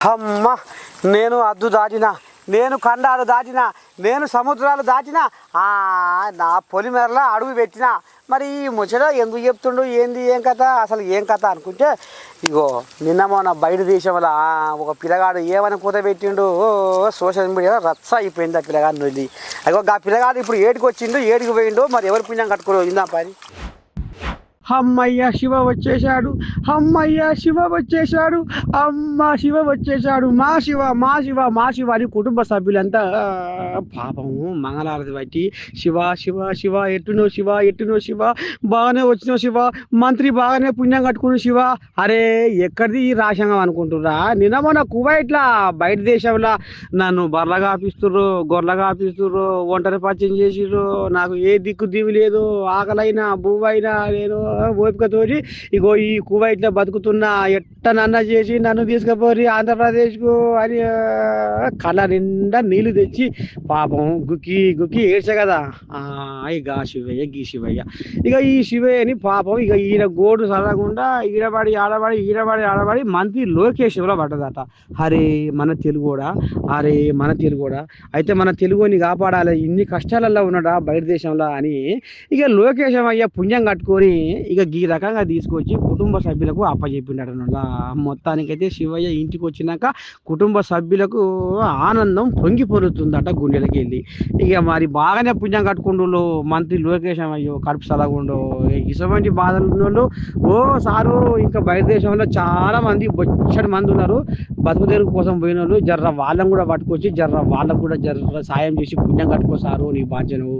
అమ్మ నేను అద్దు దాటిన నేను ఖండాలు దాటిన నేను సముద్రాలు దాటిన ఆ, నా పొలిమేరలో అడుగు పెట్టిన. మరి ఈ ముచ్చట ఎందుకు చెప్తుండు? ఏంది? ఏం కథ? అసలు ఏం కథ అనుకుంటే ఇగో నిన్న మొన్న బయట దేశంలో ఒక పిల్లగాడు ఏమని కూత పెట్టిండు? ఓ, సోషల్ మీడియా రచ్చ అయిపోయింది ఆ పిల్లగాడిని వదిలి. అగో ఆ పిల్లగాడు ఇప్పుడు ఏడికి వచ్చిండు ఏడికి పోయిండు. మరి ఎవరు పుణ్యం కట్టుకోరు? ఇందా పని? అమ్మయ్య శివ వచ్చేశాడు. అమ్మయ్య శివ వచ్చేశాడు. అమ్మ శివ వచ్చేశాడు. మా శివ మా శివ మా శివ అని కుటుంబ సభ్యులంతా పాపము మంగళారతి బట్టి శివ శివ శివ ఎట్టునో శివ ఎట్టునో శివ బాగానే వచ్చినో శివ మంత్రి బాగానే పుణ్యం కట్టుకుని శివ. అరే ఎక్కడిది ఈ రాశంగం అనుకుంటున్నా నిన్న మొన్న కువైట్లా బయట దేశంలో నన్ను బర్రగా ఆపిస్తుర్రు గొర్రెగా ఆపిస్తుర్రు ఒంటరి పచ్చం చేసిర్రు. నాకు ఏ దిక్కు దివి లేదు. ఆకలైనా భూవైనా నేను ఓపికతోటి ఇగో ఈ కువైట్లో బతుకుతున్నా ఎట్ట నన్న చేసి నన్ను తీసుకుపోరి ఆంధ్రప్రదేశ్కు అని కళ్ళ నిండా నీళ్ళు తెచ్చి పాపం గుక్కి గుక్కి ఏడ్చా కదా. ఆ, ఇక శివయ్య గీ శివయ్య. ఇక ఈ శివయ్యని పాపం ఇక ఈయన గోడు చదవకుండా ఈడబడి ఆడబడి ఈడబడి ఆడబడి మంత్రి లోకేశ్వరలో పడ్డదట. అరే మన తెలుగుడా? అరే మన తెలుగుడా? అయితే మన తెలుగుని కాపాడాలి. ఇన్ని కష్టాలలో ఉన్నాడా బయట దేశంలో అని. ఇక లోకేశం అయ్య పుణ్యం కట్టుకొని ఇక ఈ రకంగా తీసుకొచ్చి కుటుంబ సభ్యులకు అప్పచెప్పిండట మొత్తానికైతే శివయ్య ఇంటికి వచ్చినాక కుటుంబ సభ్యులకు ఆనందం పొంగి పొరుతుందట గుండెలకి వెళ్ళి. ఇక మరి బాగానే పుణ్యం కట్టుకుండు మంత్రి లోకేష్ అయ్యో కడుపు సలగుండు. ఇటువంటి బాధలు ఉన్నోళ్ళు ఓ సారు ఇంకా బయట దేశంలో చాలా మంది బొచ్చడి మంది ఉన్నారు. బతుకు తెరుగు కోసం పోయిన వాళ్ళు జర్ర వాళ్ళని కూడా పట్టుకొచ్చి జర్ర వాళ్ళకు కూడా జర్ర సాయం చేసి పుణ్యం కట్టుకోసారు నీ బాధ్యను